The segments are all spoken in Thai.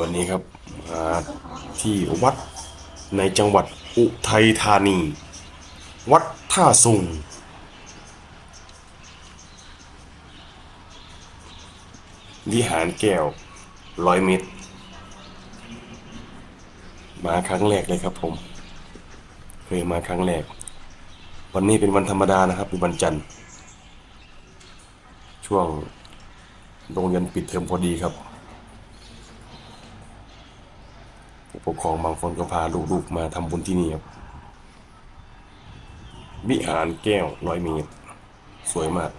วันนี้ครับที่วัดในจังหวัดอุทัยธานี วัดท่าสุงวิหารแก้วร้อยเมตร มาครั้งแรกเลยครับผม เคยมาครั้งแรก วันนี้เป็นวันธรรมดานะครับเป็นวันจันทร์ ช่วงโรงเรียนปิดเทอมพอดีครับ ผู้ ปกครองบางคนก็พาลูกๆมาทำบุญที่นี่ครับวิหารแก้วร้อยเมตร สวยมาก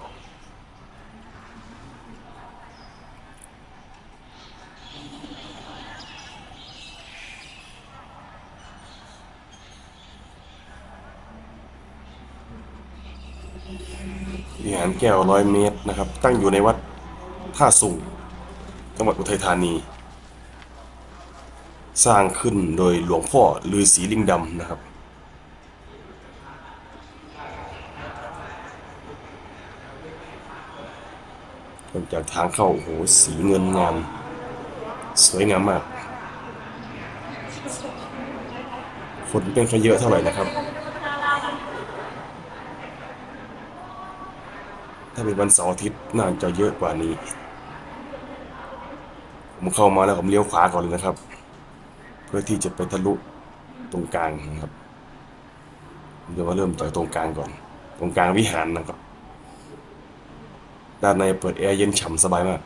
วิหารแก้วร้อยเมตรนะครับ ตั้งอยู่ในวัดท่าสุงจังหวัดอุทัยธานี สร้างขึ้นโดยหลวงพ่อลือศรีลิงดำนะครับ จากทางเข้าโอ้โหสีเงินงามสวยงามมาก คนเป็นค่อยเยอะเท่าไหร่นะครับ ถ้าเป็นวันเสาร์อาทิตย์น่าจะเยอะกว่านี้ ผมเข้ามาแล้วผมเลี้ยวขวาก่อนเลยนะครับ เพื่อที่จะไปทะลุตรงกลางนะครับเดี๋ยวว่าเริ่มจากตรงกลางก่อน ตรงกลางวิหารนะครับ ด้านในเปิดแอร์เย็นฉ่ำสบายมาก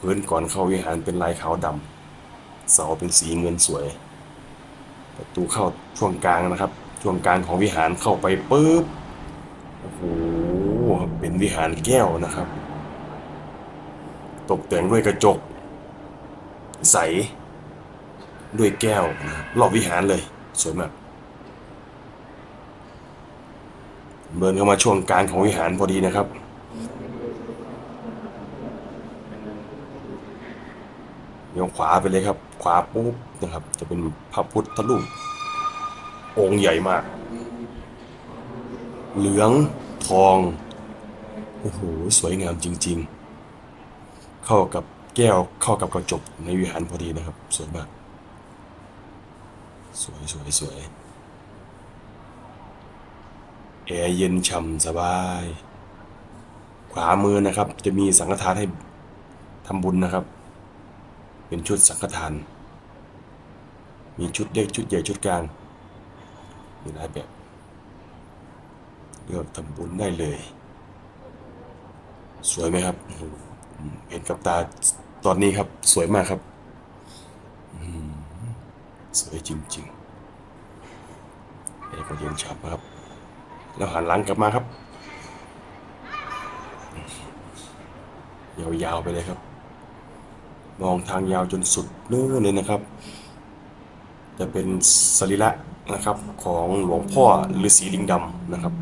พื้นก่อนเข้าวิหารเป็นลายขาวดำเสาเป็นสีเงินสวย ประตูเข้าช่วงกลางนะครับ ช่วงกลางของวิหารเข้าไปปุ๊บโอ้โหเป็นวิหารแก้วนะครับ ตกแต่งด้วยกระจก ใส ด้วยแก้วนะครับรอบวิหารเลย สวยมากเดินเข้ามาช่วงกลางของวิหารพอดีนะครับ เลี้ยวขวาไปเลยครับ ขวาปุ๊บนะครับ จะเป็นพระพุทธรูปองค์ใหญ่มาก เหลืองทอง โอ้โห สวยงามจริง ๆ เข้ากับ แก้วเข้ากับกระจกในวิหารพอดีนะครับ สวยมาก สวยสวยสวยแอร์เย็นฉ่ำสบาย ขวามือนะครับ จะมีสังฆทานให้ทำบุญนะครับ เป็นชุดสังฆทาน มีชุดเล็กชุดใหญ่ชุดกลางมีหลายแบบเลือกทำบุญได้เลย สวยไหมครับ เห็นกับตา ตอนนี้ครับ สวยมากครับสวยจริงๆเอกก็เย็นฉ่ำนะครับ แล้วหันหลังกลับมาครับ ยาวๆไปเลยครับ มองทางยาวจนสุดนู่นเลยนะครับ จะเป็นสรีระนะครับของหลวงพ่อฤาษีลิงดำนะครับ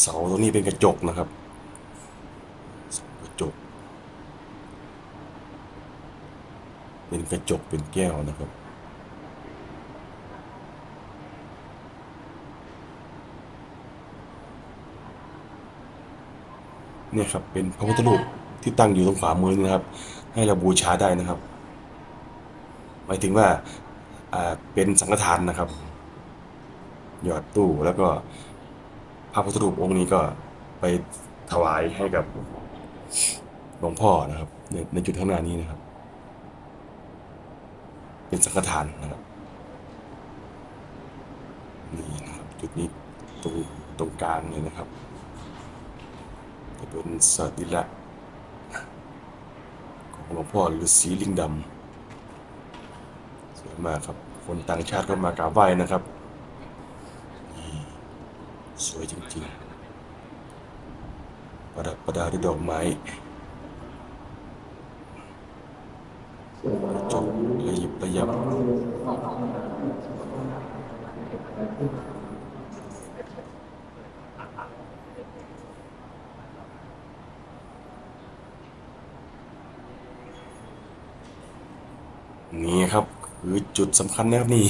เสาตรงนี้เป็นกระจกนะครับเสากระจก เป็นกระจกเป็นแก้วนะครับเนี่ยครับเป็นพระพุทธรูปที่ตั้งอยู่ตรงขวามือนะครับ ให้เราบูชาได้นะครับ หมายถึงว่าเป็นสังฆทานนะครับ หยอดตู้แล้วก็ พระพุทธรูปองค์นี้ก็ไปถวายให้กับหลวงพ่อนะครับ ในในจุดข้างหน้านี้นะครับ เป็นสังฆทานนะครับนี่นะครับ จุดนี้ตรงตรงกลางเลยนะครับ จะเป็นสติละของหลวงพ่อฤาษีลิงดำสวยมากครับ คนต่างชาติก็มากราบไหว้นะครับ สวยจริงๆ ประดับประดาด้วยดอกไม้กระจบระยิบระยับนี่ครับ คือจุดสำคัญนะครับนี่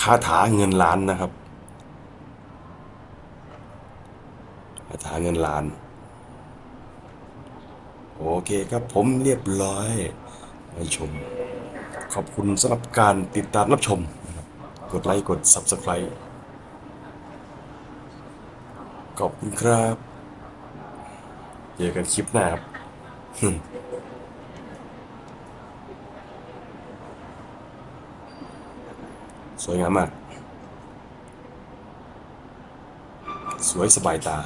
คาถาเงินล้านนะครับ คาถาเงินล้าน โอเคครับผมเรียบร้อยให้ชม ขอบคุณสำหรับการติดตามรับชม กดไลค์กด Subscribe ขอบคุณครับ เจอกันคลิปหน้าครับสวยงามมาก สวยสบายตา